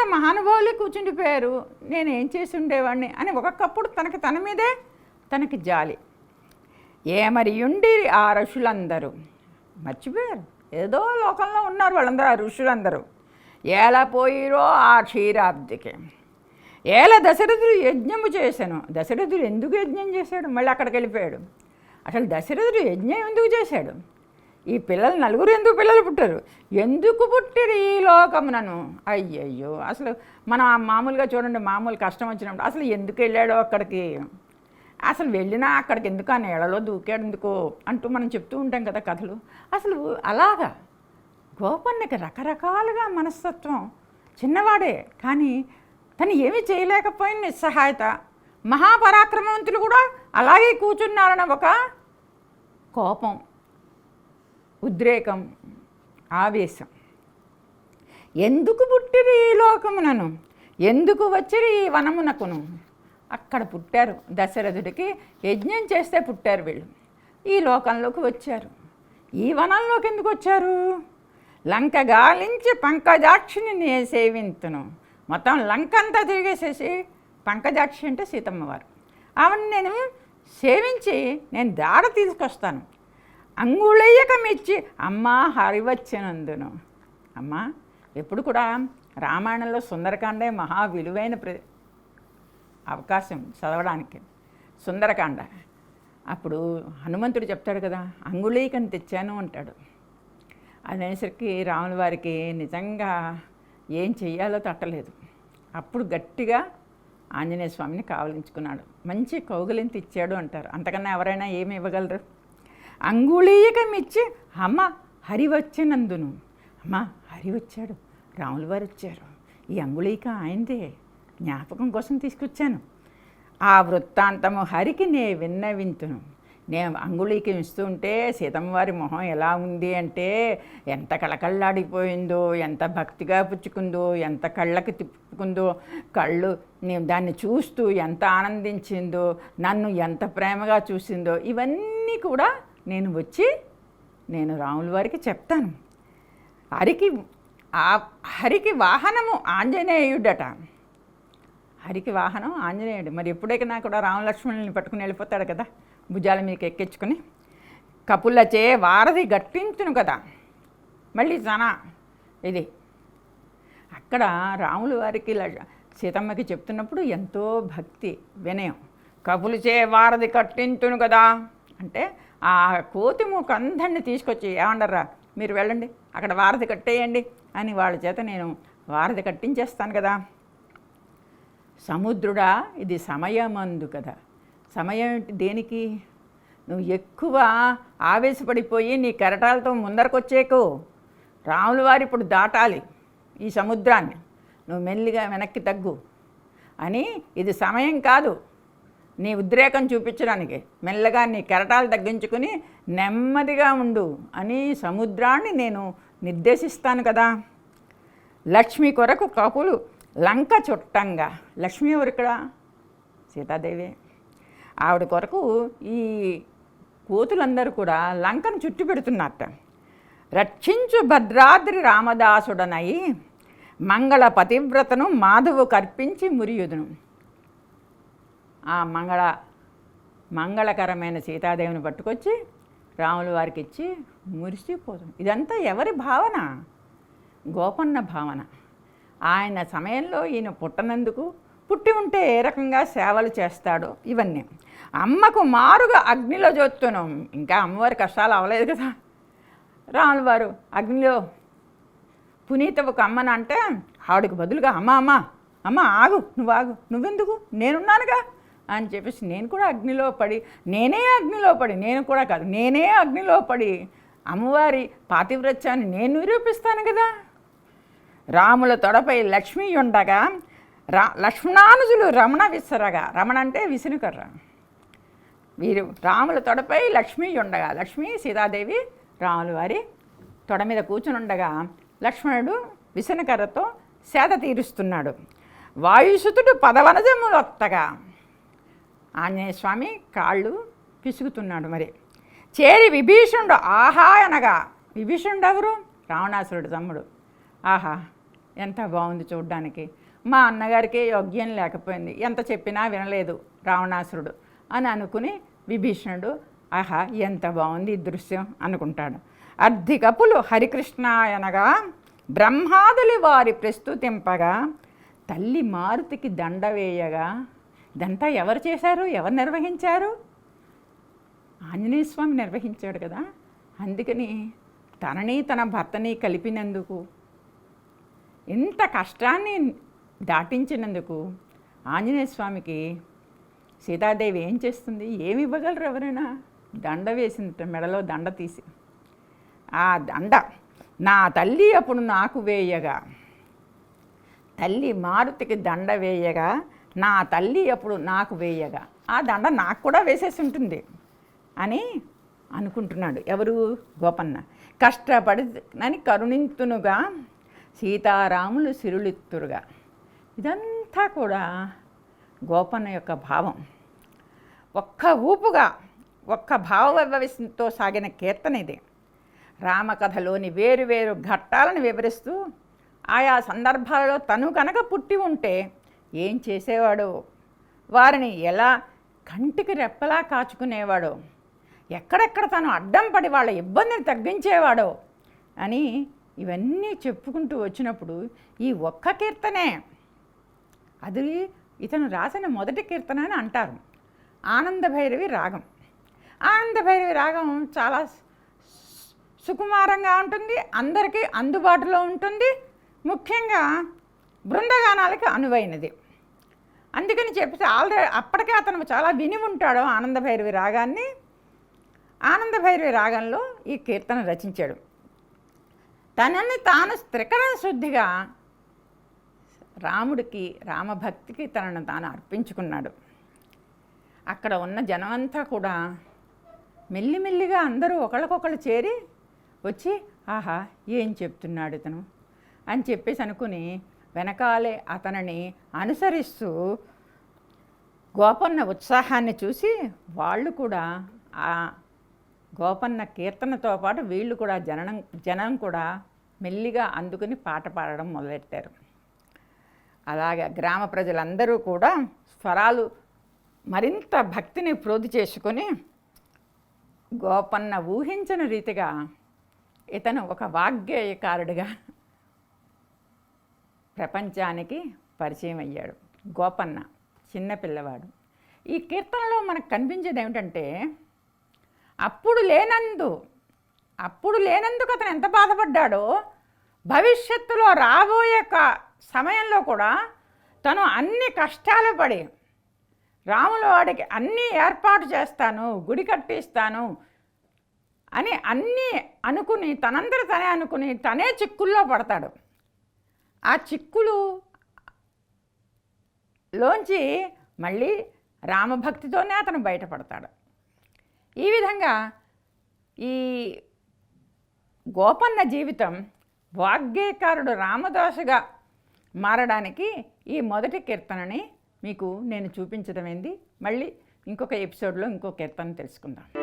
అంత మహానుభావులే కూర్చుండిపోయారు. నేను ఏం చేసి ఉండేవాడిని అని ఒక్కొక్కప్పుడు తనకి తన మీదే తనకి జాలి. ఏమరి ఉండి ఆ ఋషులందరూ? మర్చిపోయారు. ఏదో లోకంలో ఉన్నారు వాళ్ళందరూ ఆ ఋషులందరూ. ఎలా పోయిరో ఆ క్షీరాబ్దికి. ఎలా దశరథుడు యజ్ఞము చేశాను. దశరథుడు ఎందుకు యజ్ఞం చేశాడు? మళ్ళీ అక్కడికి వెళ్ళిపోయాడు. అసలు దశరథుడు యజ్ఞం ఎందుకు చేశాడు? ఈ పిల్లలు నలుగురు ఎందుకు పిల్లలు పుట్టారు? ఎందుకు పుట్టిరు ఈ లోకమునను అయ్యయ్యో అసలు మనం మామూలుగా చూడండి మామూలు కష్టం వచ్చినప్పుడు అసలు ఎందుకు వెళ్ళాడో అక్కడికి? అసలు వెళ్ళినా అక్కడికి ఎందుకు? ఆ నీళ్ళలో దూకాడు ఎందుకో? అంటూ మనం చెప్తూ ఉంటాం కదా కథలు. అసలు అలాగా? గోపన్నకి రకరకాలుగా మనస్తత్వం చిన్నవాడే కానీ తను ఏమీ చేయలేకపోయిన నిస్సహాయత మహాపరాక్రమవంతులు కూడా అలాగే కూర్చున్నారన్న ఒక కోపం. ఉద్రేకం ఆవేశం. ఎందుకు పుట్టిరి ఈ లోకమునను? ఎందుకు వచ్చిరి ఈ వనమునకును? అక్కడ పుట్టారు. దశరథుడికి యజ్ఞం చేస్తే పుట్టారు వీళ్ళు. ఈ లోకంలోకి వచ్చారు. ఈ వనంలోకి ఎందుకు వచ్చారు? లంక గాలించి పంకజాక్షిని నే సేవింతును. మొత్తం లంక అంతా తిరిగేసేసి పంకజాక్షి అంటే సీతమ్మవారు. ఆవిడ నేను సేవించి నేను దాడ తీసుకొస్తాను. అంగుళయ్యక అమ్మ అమ్మా హరివచ్చనందును. అమ్మా ఎప్పుడు కూడా రామాయణంలో సుందరకాండే మహా విలువైన ప్ర అవకాశం చదవడానికి. సుందరకాండ. అప్పుడు హనుమంతుడు చెప్తాడు కదా అంగుళీకని తెచ్చాను అంటాడు. అనేసరికి రాముల వారికి నిజంగా ఏం చెయ్యాలో తట్టలేదు. అప్పుడు గట్టిగా ఆంజనేయ స్వామిని కావలించుకున్నాడు. మంచి కౌగులింత ఇచ్చాడు అంటారు. అంతకన్నా ఎవరైనా ఏమి ఇవ్వగలరు? అంగుళీయకమిచ్చి అమ్మ హరి వచ్చినందును అమ్మ హరి వచ్చాడు రాములు వారు వచ్చారు ఈ అంగుళీక ఆయనదే జ్ఞాపకం కోసం తీసుకొచ్చాను. ఆ వృత్తాంతము హరికి నే విన్నవింతును. నేను అంగుళీకి ఇస్తూ ఉంటే సీతమ్మవారి మొహం ఎలా ఉంది అంటే ఎంత కళకళ్ళాడిపోయిందో ఎంత భక్తిగా పుచ్చుకుందో ఎంత కళ్ళకి తిప్పుకుందో కళ్ళు నేను దాన్ని చూస్తూ ఎంత ఆనందించిందో నన్ను ఎంత ప్రేమగా చూసిందో ఇవన్నీ కూడా నేను వచ్చి నేను రాముల వారికి చెప్తాను. హరికి హరికి వాహనము ఆంజనేయుడట. హరికి వాహనం ఆంజనేయుడు. మరి ఎప్పుడైనా కూడా రామలక్ష్మణుల్ని పట్టుకుని వెళ్ళిపోతాడు కదా భుజాల మీదకి ఎక్కించుకుని. కపులచే వారధి గట్టించును కదా. మళ్ళీ జన ఇది. అక్కడ రాముల వారికి సీతమ్మకి చెప్తున్నప్పుడు ఎంతో భక్తి వినయం. కపులచే వారధి కట్టించును కదా అంటే ఆ కోతి మూక అందరిని తీసుకొచ్చి ఏమండరా మీరు వెళ్ళండి అక్కడ వారధి కట్టేయండి అని వాళ్ళ చేత నేను వారధి కట్టించేస్తాను కదా. సముద్రుడా ఇది సమయమందు కదా. సమయం దేనికి? నువ్వు ఎక్కువ ఆవేశపడిపోయి నీ కెరటాలతో ముందరకొచ్చేకు. రాముల వారు ఇప్పుడు దాటాలి ఈ సముద్రాన్ని. నువ్వు మెల్లిగా వెనక్కి తగ్గు అని ఇది సమయం కాదు. నీ ఉద్రేకం చూపించడానికి. మెల్లగా నీ కెరటాలు తగ్గించుకుని నెమ్మదిగా ఉండు అని సముద్రాన్ని నేను నిర్దేశిస్తాను కదా. లక్ష్మి కొరకు కపులు లంక చుట్టంగా. లక్ష్మి ఎవరు సీతాదేవి. ఆవిడ కొరకు ఈ కోతులందరూ కూడా లంకను చుట్టి పెడుతున్నట్ట రక్షించు భద్రాద్రి రామదాసుడనై మంగళ పతివ్రతను మాధవు కర్పించి మురియుదును. ఆ మంగళ మంగళకరమైన సీతాదేవిని పట్టుకొచ్చి రాములు వారికి ఇచ్చి మురిసిపోతుంది ఇదంతా ఎవరి భావన? గోపన్న భావన. ఆయన సమయంలో ఈయన పుట్టనందుకు పుట్టి ఉంటే ఏ రకంగా సేవలు చేస్తాడో ఇవన్నీ. అమ్మకు మారుగా అగ్నిలో చూస్తున్నాం ఇంకా అమ్మవారి కష్టాలు అవ్వలేదు కదా. రాములు వారు అగ్నిలో పునీత ఒక అమ్మను అంటే ఆవిడకి బదులుగా అమ్మ అమ్మ అమ్మ ఆగు నువ్వు ఆగు నువ్వెందుకు? నేనున్నానుగా. అని చెప్పేసి నేను కూడా అగ్నిలో పడి నేనే అగ్నిలో పడి నేను కూడా కాదు నేనే అగ్నిలో పడి అమ్మవారి పాతివ్రత్యాన్ని నేను నిరూపిస్తాను కదా. రాముల తొడపై లక్ష్మి ఉండగా రా లక్ష్మణానుజులు రమణ విసరగా రమణ అంటే విసునుకర్ర. వీరు రాముల తొడపై లక్ష్మి ఉండగా లక్ష్మి సీతాదేవి రాములు వారి తొడ మీద కూర్చుని ఉండగా లక్ష్మణుడు విసనకర్రతో సేద తీరుస్తున్నాడు. వాయుసుతుడు పదవనజములొత్తగా. ఆంజనేయ స్వామి కాళ్ళు పిసుకుతున్నాడు మరి. చేరి విభీషణుడు ఆహా అనగా విభీషణుడు ఎవరు రావణాసురుడు తమ్ముడు. ఆహా ఎంత బాగుంది చూడ్డానికి. మా అన్నగారికి యోగ్యం లేకపోయింది. ఎంత చెప్పినా వినలేదు రావణాసురుడు అని అనుకుని విభీషణుడు ఆహా ఎంత బాగుంది ఈ దృశ్యం అనుకుంటాడు. అర్ధికపులు హరికృష్ణ అనగా బ్రహ్మాదులి వారి ప్రస్తుతింపగా తల్లి మారుతికి దండ వేయగా ఇదంతా ఎవరు చేశారు? ఎవరు నిర్వహించారు? ఆంజనేయ స్వామి నిర్వహించాడు కదా. అందుకని తనని తన భర్తని కలిపినందుకు ఇంత కష్టాన్ని దాటించినందుకు ఆంజనేయ స్వామికి సీతాదేవి ఏం చేస్తుంది? ఏమి ఇవ్వగలరు ఎవరైనా? దండ వేసింది మెడలో దండ తీసి. ఆ దండ నా తల్లి అప్పుడు నాకు వేయగా తల్లి మారుతికి దండ వేయగా నా తల్లి అప్పుడు నాకు వేయగా. ఆ దండ నాకు కూడా వేసేసి ఉంటుంది అని అనుకుంటున్నాడు. ఎవరు? గోపన్న. కష్టపడి అని కరుణింతునుగా సీతారాములు సిరులిత్తురుగా. ఇదంతా కూడా గోపన్న యొక్క భావం. ఒక్క ఊపుగా ఒక్క భావవైభవితో సాగిన కీర్తన ఇది. రామకథలోని వేరు వేరు ఘట్టాలను వివరిస్తూ ఆయా సందర్భాలలో తను కనుక పుట్టి ఉంటే ఏం చేసేవాడో? వారిని ఎలా కంటికి రెప్పలా కాచుకునేవాడో? ఎక్కడెక్కడ తను అడ్డం పడి వాళ్ళ ఇబ్బందిని తగ్గించేవాడో? అని ఇవన్నీ చెప్పుకుంటూ వచ్చినప్పుడు ఈ ఒక్క కీర్తనే అది ఇతను రాసిన మొదటి కీర్తన అని అంటారు. ఆనంద భైరవి రాగం. ఆనంద భైరవి రాగం చాలా సుకుమారంగా ఉంటుంది అందరికీ అందుబాటులో ఉంటుంది ముఖ్యంగా బృందగానాలకి అనువైనది. అందుకని చెప్పేసి ఆల్రెడీ అప్పటికే అతను చాలా విని ఉంటాడు ఆనంద భైరవి రాగాన్ని. ఆనంద భైరవి రాగంలో ఈ కీర్తన రచించాడు. తనని తాను త్రికరణ శుద్ధిగా రాముడికి రామభక్తికి తనను తాను అర్పించుకున్నాడు. అక్కడ ఉన్న జనమంతా కూడా మెల్లిమెల్లిగా అందరూ ఒకళ్ళకొకళ్ళు చేరి వచ్చి ఆహా ఏం చెప్తున్నాడు ఇతను? అని చెప్పేసి అనుకుని వెనకాలే అతనిని అనుసరిస్తూ గోపన్న ఉత్సాహాన్ని చూసి వాళ్ళు కూడా ఆ గోపన్న కీర్తనతో పాటు వీళ్ళు కూడా జననం జనం కూడా మెల్లిగా అందుకుని పాట పాడడం మొదలెట్టారు. అలాగే గ్రామ ప్రజలందరూ కూడా స్వరాలు మరింత భక్తిని ప్రోధి చేసుకొని గోపన్న ఊహించిన రీతిగా ఇతను ఒక వాగ్గేయకారుడిగా ప్రపంచానికి పరిచయం అయ్యాడు. గోపన్న చిన్న పిల్లవాడు. ఈ కీర్తనలో మనకు కనిపించేది ఏమిటంటే అప్పుడు లేనందు అప్పుడు లేనందుకు అతను ఎంత బాధపడ్డాడో భవిష్యత్తులో రాబోయే క- సమయంలో కూడా తను అన్ని కష్టాలు పడి రాముల వాడికి అన్నీ ఏర్పాటు చేస్తాను గుడి కట్టిస్తాను అని అన్నీ అనుకుని తనందరూ తనే అనుకుని తనే చిక్కుల్లో పడతాడు. ఆ చిక్కులు లోంచి మళ్ళీ రామభక్తితోనే అతను బయటపడతాడు. ఈ విధంగా ఈ గోపన్న జీవితం వాగ్గేకారుడు రామదోషగా మారడానికి ఈ మొదటి కీర్తనని మీకు నేను చూపించడం ఏంది. మళ్ళీ ఇంకొక ఎపిసోడ్లో ఇంకో కీర్తన తెలుసుకుందాం.